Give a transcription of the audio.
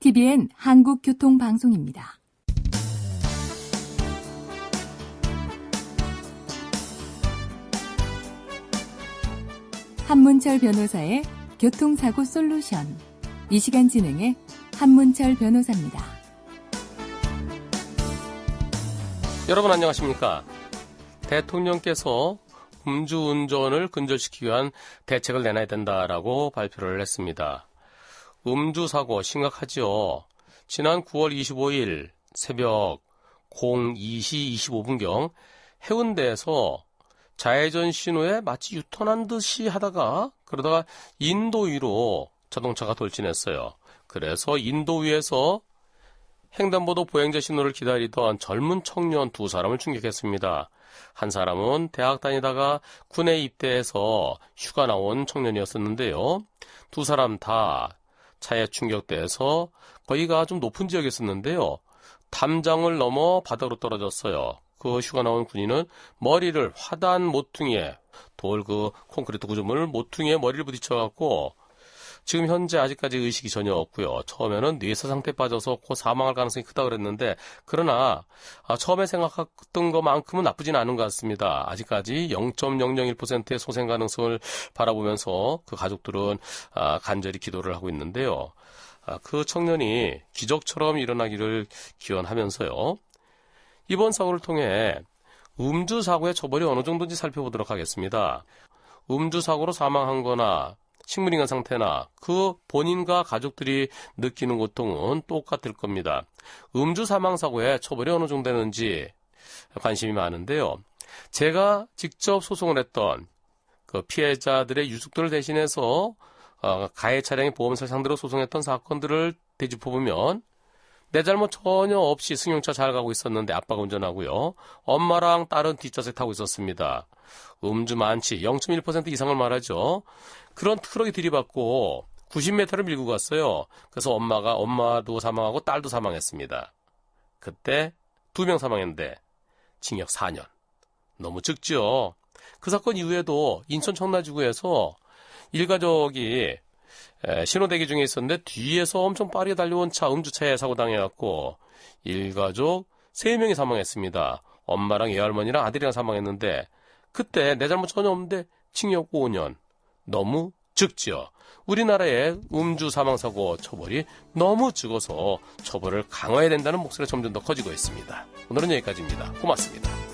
TBN 한국교통방송입니다. 한문철 변호사의 교통사고 솔루션. 이 시간 진행의 한문철 변호사입니다. 여러분 안녕하십니까? 대통령께서 음주운전을 근절시키기 위한 대책을 내놔야 된다라고 발표를 했습니다. 음주사고 심각하지요. 지난 9월 25일 새벽 02시 25분경 해운대에서 좌회전 신호에 마치 유턴한 듯이 하다가 그러다가 인도 위로 자동차가 돌진했어요. 그래서 인도 위에서 횡단보도 보행자 신호를 기다리던 젊은 청년 두 사람을 충격했습니다. 한 사람은 대학 다니다가 군에 입대해서 휴가 나온 청년이었었는데요. 두 사람 다 차에 충격돼서 거기가 좀 높은 지역이었었는데요. 담장을 넘어 바닥으로 떨어졌어요. 그 휴가 나온 군인은 머리를 화단 모퉁이에 돌 그 콘크리트 구조물 모퉁이에 머리를 부딪혀갖고 지금 현재 아직까지 의식이 전혀 없고요. 처음에는 뇌사 상태 에 빠져서 곧 사망할 가능성이 크다 그랬는데 그러나 아, 처음에 생각했던 것만큼은 나쁘진 않은 것 같습니다. 아직까지 0.001%의 소생 가능성을 바라보면서 그 가족들은 아, 간절히 기도를 하고 있는데요. 아, 그 청년이 기적처럼 일어나기를 기원하면서요. 이번 사고를 통해 음주 사고의 처벌이 어느 정도인지 살펴보도록 하겠습니다. 음주 사고로 사망한 거나 식물인간 상태나 그 본인과 가족들이 느끼는 고통은 똑같을 겁니다. 음주 사망 사고의 처벌이 어느 정도 되는지 관심이 많은데요. 제가 직접 소송을 했던 그 피해자들의 유족들을 대신해서 어, 가해 차량의 보험사 상대로 소송했던 사건들을 되짚어 보면 내 잘못 전혀 없이 승용차 잘 가고 있었는데 아빠가 운전하고요. 엄마랑 딸은 뒷좌석 타고 있었습니다. 음주 많지 0.1% 이상을 말하죠. 그런 트럭이 들이받고 90m를 밀고 갔어요. 그래서 엄마가 엄마도 사망하고 딸도 사망했습니다. 그때 두 명 사망했는데 징역 4년. 너무 적죠. 그 사건 이후에도 인천 청라지구에서 일가족이 에, 신호 대기 중에 있었는데 뒤에서 엄청 빠르게 달려온 차 음주차에 사고 당해갖고 일가족 3명이 사망했습니다. 엄마랑 외할머니랑 아들이랑 사망했는데 그때 내 잘못 전혀 없는데 징역 5년. 너무 적지요. 우리나라의 음주 사망사고 처벌이 너무 적어서 처벌을 강화해야 된다는 목소리가 점점 더 커지고 있습니다. 오늘은 여기까지입니다. 고맙습니다.